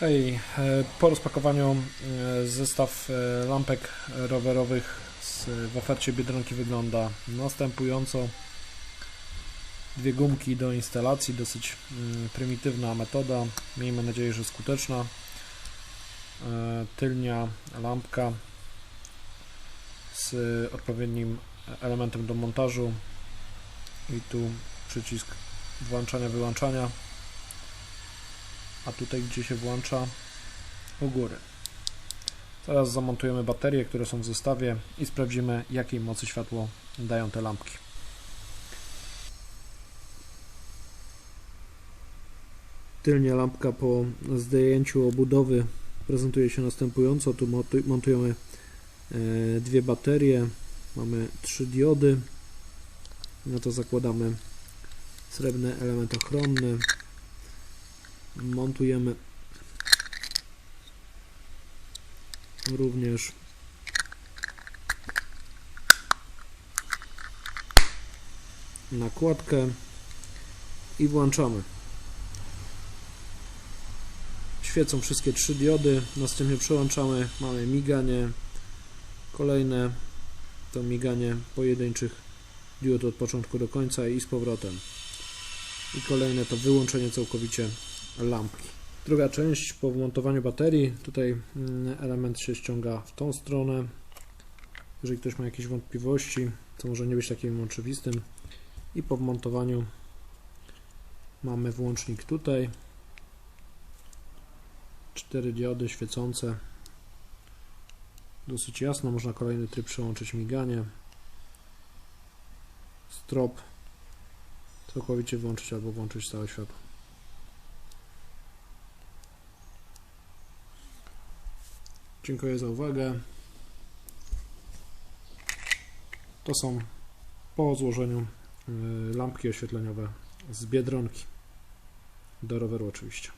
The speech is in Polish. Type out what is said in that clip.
Hej, e, po rozpakowaniu e, zestaw e, lampek rowerowych w ofercie Biedronki wygląda następująco. Dwie gumki do instalacji, dosyć mm, prymitywna metoda, miejmy nadzieję, że skuteczna. Tylnia lampka z odpowiednim elementem do montażu i tu przycisk włączania, wyłączania a tutaj gdzie się włącza u góry. Teraz zamontujemy baterie, które są w zestawie i sprawdzimy jakiej mocy światło dają te lampki. Tylnia lampka po zdjęciu obudowy prezentuje się następująco. Tu montujemy e, dwie baterie, mamy trzy diody. Na to zakładamy srebrny element ochronny, montujemy również nakładkę i włączamy. Świecą wszystkie trzy diody, następnie przełączamy, mamy miganie, kolejne to miganie pojedynczych diod od początku do końca i z powrotem. I kolejne to wyłączenie całkowicie lampki. Druga część po wmontowaniu baterii. Tutaj mm, element się ściąga w tą stronę. Jeżeli ktoś ma jakieś wątpliwości, to może nie być takim oczywistym. I po wmontowaniu mamy włącznik tutaj. Cztery diody świecące. Dosyć jasno, można kolejny tryb przełączyć miganie. Strop całkowicie włączyć albo włączyć całe światło. Dziękuję za uwagę. To są po złożeniu y, lampki oświetleniowe z Biedronki. Do roweru oczywiście.